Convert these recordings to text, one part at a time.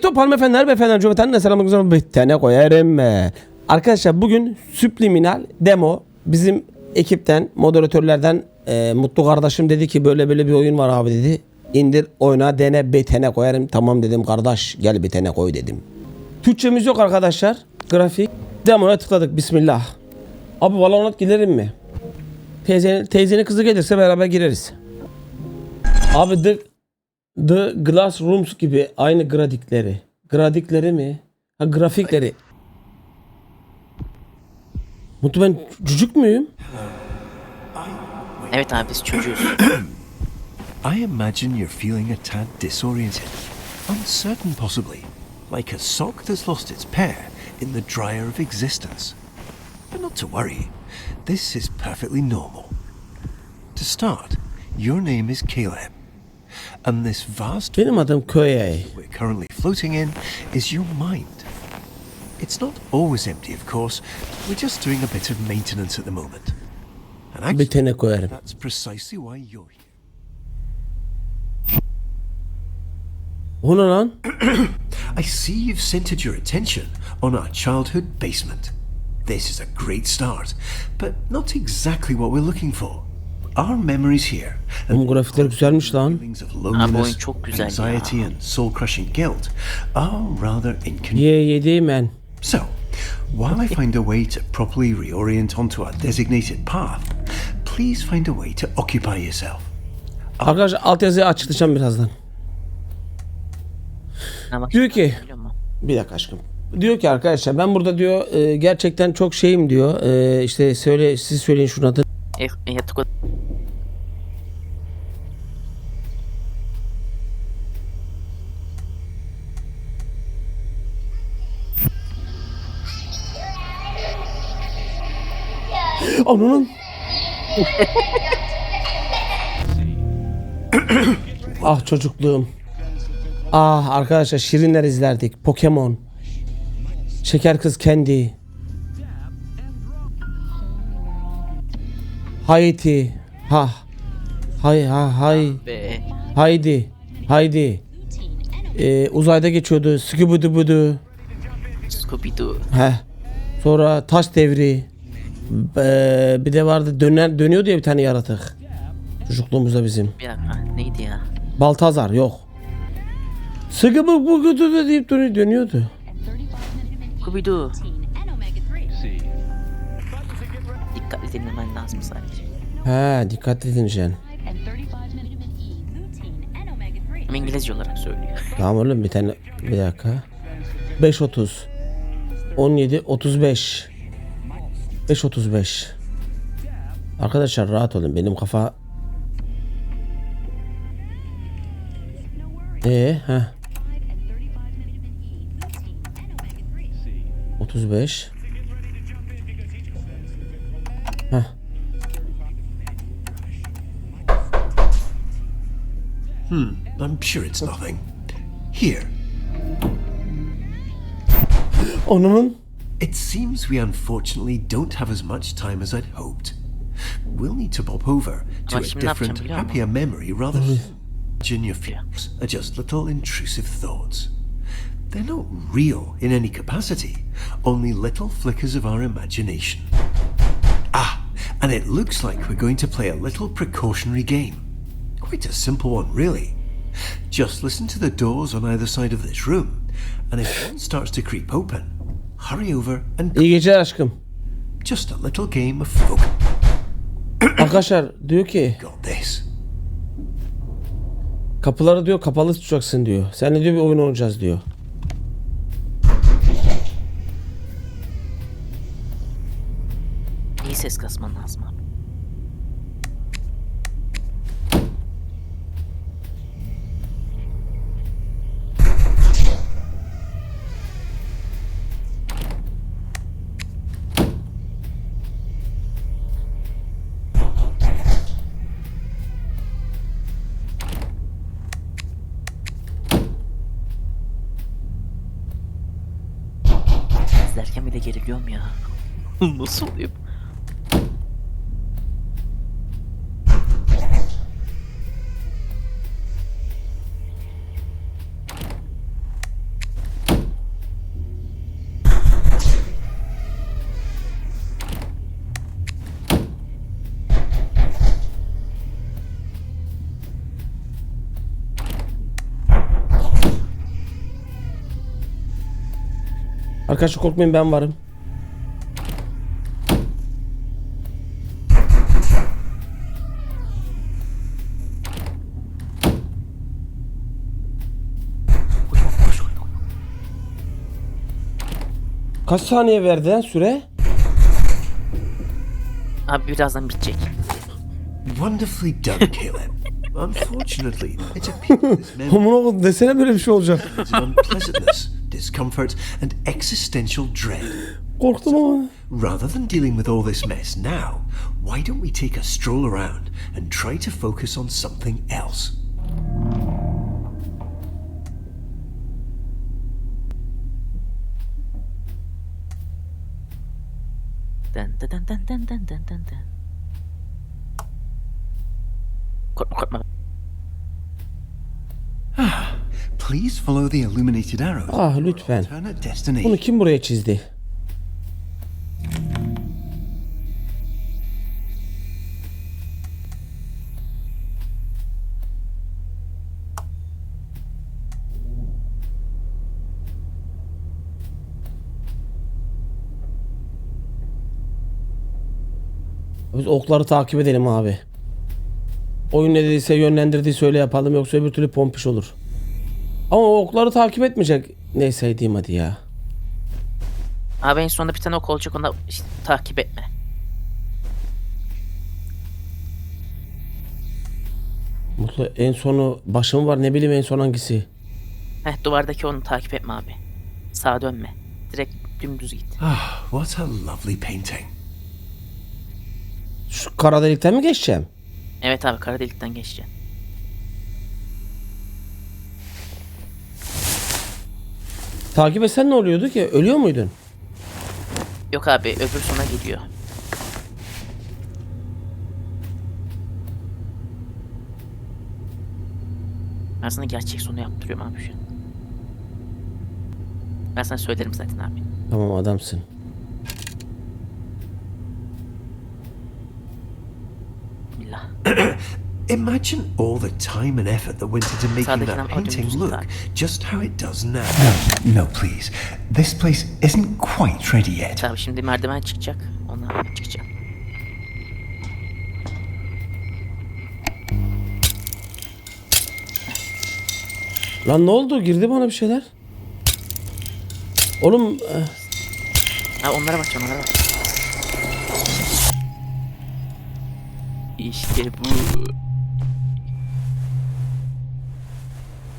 top hanımefendiler beyefendiler cümleten ne selamünaleyküm bir tane koyarım. Arkadaşlar bugün subliminal demo bizim ekipten moderatörlerden e, Mutlu kardeşim dedi ki böyle böyle bir oyun var abi dedi. İndir oyna dene betene koyarım. Tamam dedim kardeş gel betene koy dedim. Türkçemiz yok arkadaşlar. Grafik. Demoya tıkladık bismillah. Abi Valorant girelim mi? Teyzenin, teyzenin kızı gelirse beraber gireriz. Abi The, The Glass Rooms gibi aynı gradikleri. Gradikleri mi? Ha grafikleri. Mutlu ben çocuk muyum? Evet abi biz çocuğuz. I imagine you're feeling a tad disoriented, uncertain possibly, like a sock that's lost its pair in the dryer of existence. But not to worry, this is perfectly normal. To start, your name is Caleb, and this vast Benim Köye. we're currently floating in is your mind. It's not always empty, of course. We're just doing a bit of maintenance at the moment. And actually, koyarım. that's precisely why you're here. O ne lan? I see you've centered your attention on our childhood basement. This is a great start, but not exactly what we're looking for. Our memories here Oğlum grafikler güzelmiş lan. feelings of oyun loneliness, çok güzel anxiety, ya. and soul-crushing guilt are rather inconvenient. Ye yedi men. So, while I find a way to properly reorient onto our designated path, please find a way to occupy yourself. Arkadaşlar altyazıyı açıklayacağım birazdan. Diyor ki bir dakika aşkım. Diyor ki arkadaşlar ben burada diyor e, gerçekten çok şeyim diyor. E, işte söyle siz söyleyin şunun adını. Eh, eh, yatık o- Ananın. ah çocukluğum. Ah arkadaşlar şirinler izlerdik. Pokemon. Şeker kız kendi. Haiti. Ha. Hay ha hay. Be. Haydi. Haydi. Ee, uzayda geçiyordu. Skibidi budu. Scooby-Doo. He. Sonra taş devri. Ee, bir de vardı döner dönüyordu ya bir tane yaratık. Çocukluğumuzda bizim. Bir dakika neydi ya? Baltazar yok. Bu bu deyip dönü- dönüyordu. Scooby-Doo. and Dikkatli dinlemen lazım sadece. He dikkat edin Jen. And 35 vitamin lutein, and omega 3. Ama İngilizce olarak söylüyor. Tamam oğlum bir tane bir dakika. 5.30 17 35 5.35 Arkadaşlar rahat olun benim kafa Ee, ha And 35 I'm sure it's nothing. Here, Onun It seems we unfortunately don't have as much time as I'd hoped. We'll need to pop over to a şimdi ne yapacağım different, happier memory rather soon. Imagine your fears are just little intrusive thoughts. They're not real in any capacity, only little flickers of our imagination. Ah, and it looks like we're going to play a little precautionary game. Quite a simple one, really. Just listen to the doors on either side of this room, and if one starts to creep open, hurry over and iyi geceler aşkım. just a little game of focus. Arkadaşlar diyor ki Got this. kapıları diyor kapalı tutacaksın diyor. Seninle diyor bir oyun oynayacağız diyor. İyi ses kasman lazım abi. Bile geriliyorum ya. Nasıl oluyor? Arkadaşlar korkmayın ben varım. Kaç saniye verdi lan süre? Abi birazdan bitecek. Wonderfully done, Caleb. Unfortunately, it appears this memory Amına koyayım desene böyle bir şey olacak. is unpleasantness, discomfort, and existential dread. Korktum ama. Rather than dealing with all this mess now, why don't we take a stroll around and try to focus on something else? Dın dın dın dın dın dın dın dın Please follow the illuminated arrows. Ah lütfen. Bunu kim buraya çizdi? Biz okları takip edelim abi. Oyun ne dediyse yönlendirdiyse öyle yapalım yoksa öbür türlü pompiş olur. Ama o okları takip etmeyecek. Neyse diyeyim hadi ya. Abi en sonunda bir tane ok olacak ona işte, takip etme. Mutlu en sonu başım var ne bileyim en son hangisi. Heh duvardaki onu takip etme abi. Sağa dönme. Direkt dümdüz git. Ah, what a lovely painting. Şu kara delikten mi geçeceğim? Evet abi kara delikten geçeceksin. Takip etsen ne oluyordu ki? Ölüyor muydun? Yok abi öbür sona gidiyor. Ben sana gerçek sonu yaptırıyorum abi şu an. Ben sana söylerim zaten abi. Tamam adamsın. Imagine all the time and effort that went into making that painting look just how it does now. No, please. This place isn't quite ready yet. Tabii şimdi merdiven çıkacak. Ona çıkacak. Lan ne oldu? Girdi bana bir şeyler. Oğlum eh, Ha onlara bak onlara bak. İşte bu.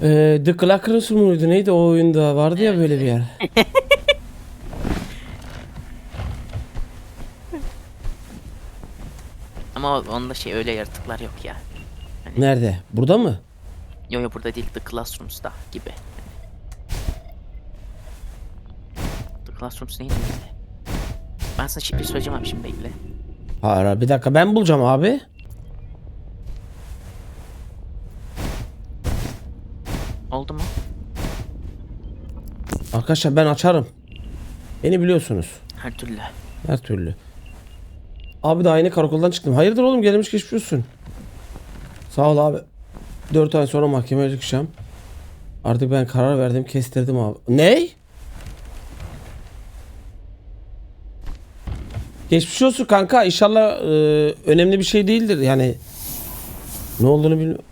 Eh, The Clackers muydu neydi o oyunda vardı ya böyle bir yer. Ama onda şey öyle yaratıklar yok ya. Nerede? Burada mı? Yo yo burada değil The Classrooms'da gibi. The Classrooms neydi? Ben sana şifre söyleyeceğim abi şimdi bekle. Hayır bir dakika ben bulacağım abi. Arkadaşlar ben açarım. Beni biliyorsunuz. Her türlü. Her türlü. Abi daha yeni karakoldan çıktım. Hayırdır oğlum gelmiş geçmiyorsun. Sağ ol abi. 4 ay sonra mahkemeye çıkacağım. Artık ben karar verdim kestirdim abi. Ney? Geçmiş olsun kanka. İnşallah e, önemli bir şey değildir. Yani ne olduğunu bilmiyorum.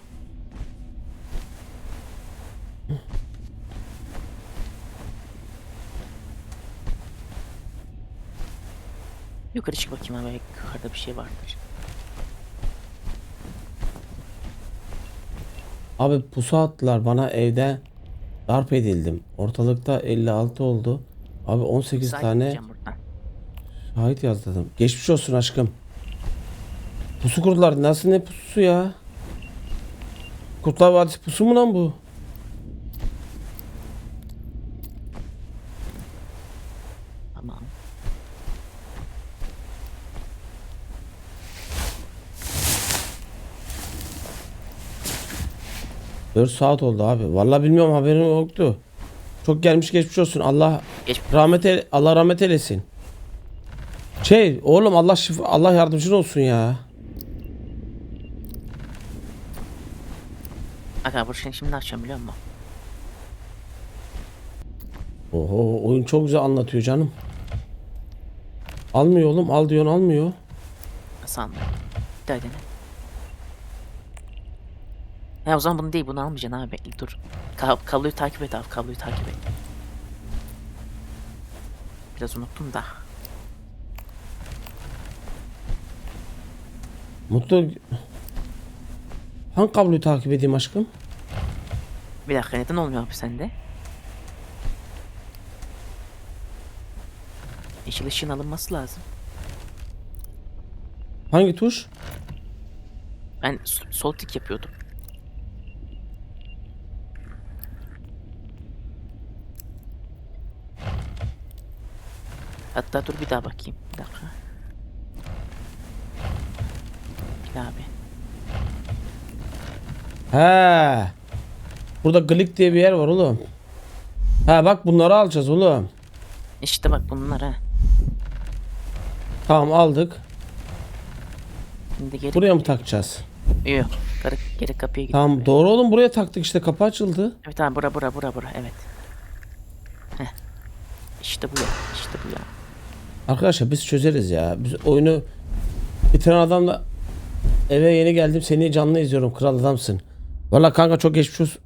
Yukarı çık bakayım abi. Yukarıda bir şey vardır. Abi pusu attılar bana evde darp edildim. Ortalıkta 56 oldu. Abi 18 Sakin tane şahit yazdırdım. Geçmiş olsun aşkım. Pusu kurdular. Nasıl ne pusu ya? Kurtlar Vadisi pusu mu lan bu? 4 saat oldu abi. Vallahi bilmiyorum haberim yoktu. Çok gelmiş geçmiş olsun. Allah Geç. rahmet eyle, Allah rahmet eylesin. Şey oğlum Allah şifa, Allah yardımcın olsun ya. Aga burçunu şimdi açacağım biliyor musun? Oho oyun çok güzel anlatıyor canım. Almıyor oğlum al diyorsun almıyor. Sandım. Bir daha dene. Ya o zaman bunu değil bunu almayacaksın abi bekle dur. Ka kabloyu takip et abi kabloyu takip et. Biraz unuttum da. Mutlu Hangi kabloyu takip edeyim aşkım? Bir dakika neden olmuyor abi sende? Yeşil ışığın alınması lazım. Hangi tuş? Ben sol tık yapıyordum. Hatta dur bir daha bakayım. Bir dakika. Bir daha abi. He. Burada Glick diye bir yer var oğlum. Ha bak bunları alacağız oğlum. İşte bak bunlar ha. Tamam aldık. Şimdi geri Buraya mı takacağız? Yok. Geri, geri kapıya git. Tamam doğru oğlum buraya taktık işte kapı açıldı. Evet tamam bura bura bura bura evet. Heh. İşte bu ya. İşte bu ya. Arkadaşlar biz çözeriz ya. Biz oyunu bitiren adamla eve yeni geldim seni canlı izliyorum kral adamsın. Valla kanka çok geçmiş olsun.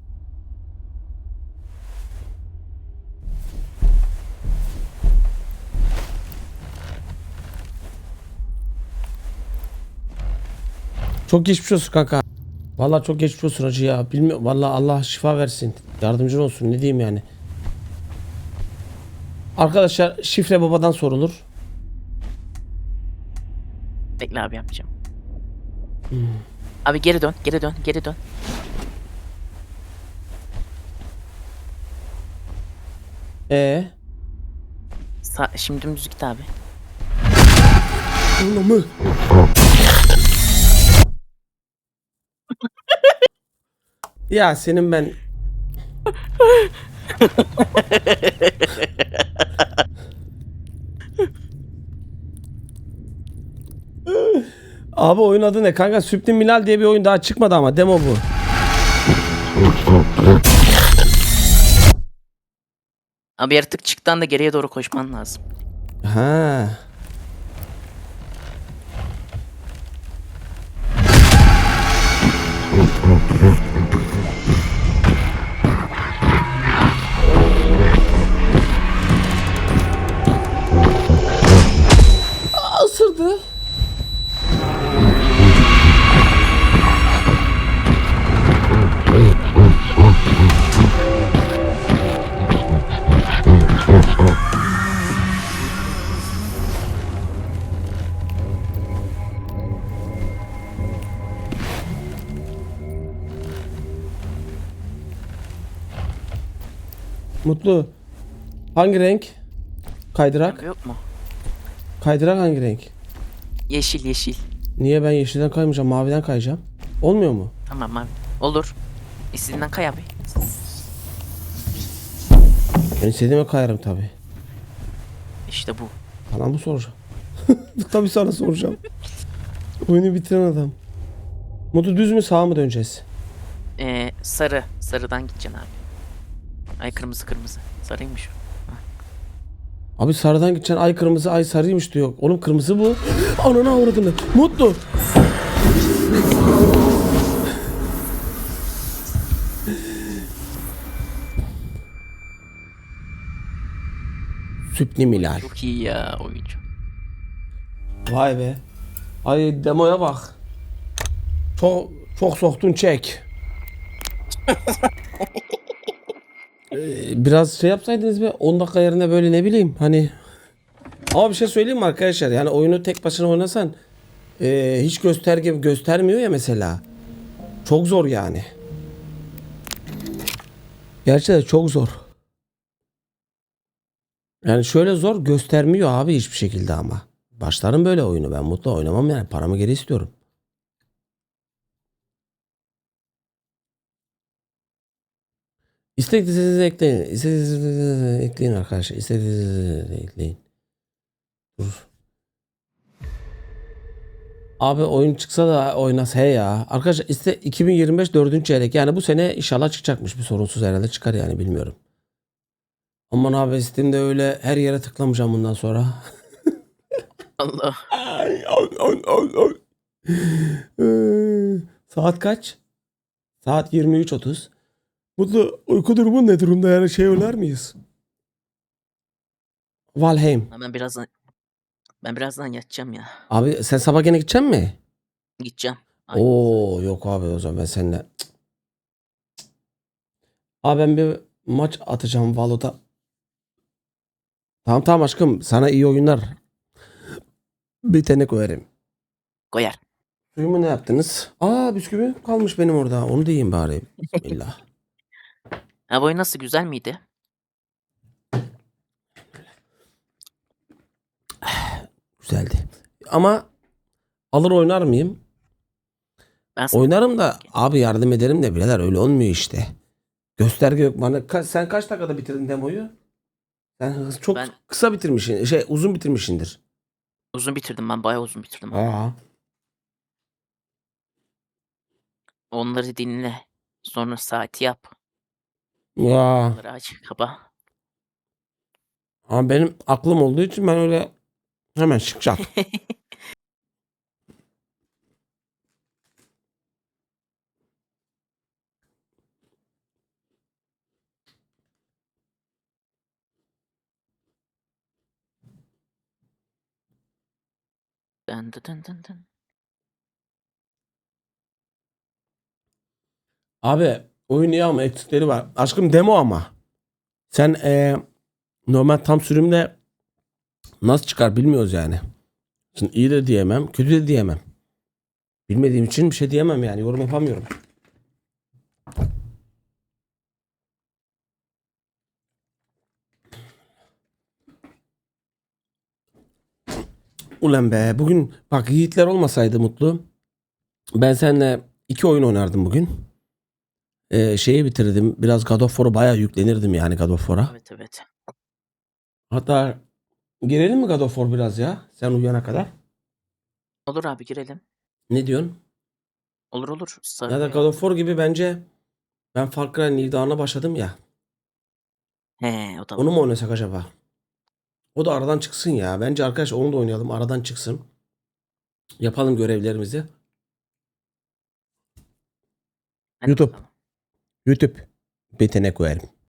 Çok geçmiş olsun kanka. Valla çok geçmiş olsun hacı ya. Bilmiyorum. Valla Allah şifa versin. Yardımcın olsun. Ne diyeyim yani. Arkadaşlar şifre babadan sorulur. Bekle abi yapacağım. Abi geri dön, geri dön, geri dön. E Sa şimdi git abi. Anamı. ya senin ben Abi oyun adı ne kanka? Subliminal diye bir oyun daha çıkmadı ama demo bu. Abi yaratık çıktığı anda geriye doğru koşman lazım. Ha. Mutlu. Hangi renk? Kaydırak. Yok mu? Kaydırak hangi renk? Yeşil yeşil. Niye ben yeşilden kaymayacağım, maviden kayacağım? Olmuyor mu? Tamam abi. Olur. İstediğinden kay abi. Ben istediğime kayarım tabi. İşte bu. Bana mı soracağım? tabi sana soracağım. Oyunu bitiren adam. Mutlu düz mü sağa mı döneceğiz? Ee, sarı. Sarıdan gideceksin abi. Ay kırmızı kırmızı. Sarıymış o. Abi sarıdan gideceksin ay kırmızı ay sarıymış diyor. Oğlum kırmızı bu. Ananı avradını. Mutlu. Subliminal. Çok iyi ya oyuncu. Vay be. Ay demoya bak. Çok çok soktun çek. Ee, Biraz şey yapsaydınız be 10 dakika yerine böyle ne bileyim hani. Ama bir şey söyleyeyim mi arkadaşlar? Yani oyunu tek başına oynasan ee, hiç gösterge göstermiyor ya mesela. Çok zor yani. Gerçekten çok zor. Yani şöyle zor göstermiyor abi hiçbir şekilde ama. Başlarım böyle oyunu ben mutlu oynamam yani paramı geri istiyorum. İstek listenize ekleyin. İstek listenize ekleyin arkadaşlar. İstek listenize ekleyin. Dur. Abi oyun çıksa da oynas he ya. Arkadaşlar iste 2025 4. çeyrek. Yani bu sene inşallah çıkacakmış. Bir sorunsuz herhalde çıkar yani bilmiyorum. Aman abi Steam'de öyle her yere tıklamayacağım bundan sonra. Allah. Ay, ay, ay, ay, ay. Ee, Saat kaç? Saat 23.30. Mutlu uyku durumu ne durumda yani şey öler miyiz? Valheim. Ben birazdan ben birazdan yatacağım ya. Abi sen sabah gene gideceksin mi? Gideceğim. Aynen. Oo yok abi o zaman ben seninle. Cık. Abi ben bir maç atacağım Valo'da. Tamam tamam aşkım sana iyi oyunlar. Bir tane koyarım. Koyar. Suyumu ne yaptınız? Aa bisküvi kalmış benim orada. Onu da yiyeyim bari. Bismillah. Oyun nasıl güzel miydi? Güzeldi. Ama alır oynar mıyım? Ben sana- Oynarım da abi yardım ederim de birader öyle olmuyor işte. Gösterge yok bana. Ka- sen kaç dakikada bitirdin demoyu? Sen hız- çok Ben- kısa bitirmişsin. Şey uzun bitirmişsindir. uzun bitirdim ben bayağı uzun bitirdim. Aa. Onları dinle. Sonra saati yap. Ya. Onları aç kapa. Ama benim aklım olduğu için ben öyle hemen. Dın dın dın dın dın. Abi oyun iyi ama eksikleri var. Aşkım demo ama. Sen eee, normal tam sürümde nasıl çıkar bilmiyoruz yani. Şimdi iyi de diyemem, kötü de diyemem. Bilmediğim için bir şey diyemem yani. Yorum yapamıyorum. Ulan be bugün bak Yiğitler olmasaydı mutlu. Ben seninle iki oyun oynardım bugün. Ee, şeyi bitirdim. Biraz God of War'a bayağı yüklenirdim yani God of War'a. Evet evet. Hatta girelim mi God of War biraz ya? Sen uyuyana kadar. Olur abi girelim. Ne diyorsun? Olur olur. Ya da God of War gibi bence ben Far Cry New Dawn'a başladım ya. He o da Onu mu oynasak acaba? O da aradan çıksın ya. Bence arkadaş onu da oynayalım. Aradan çıksın. Yapalım görevlerimizi. Hadi YouTube. bakalım. YouTube. Betene koyarım.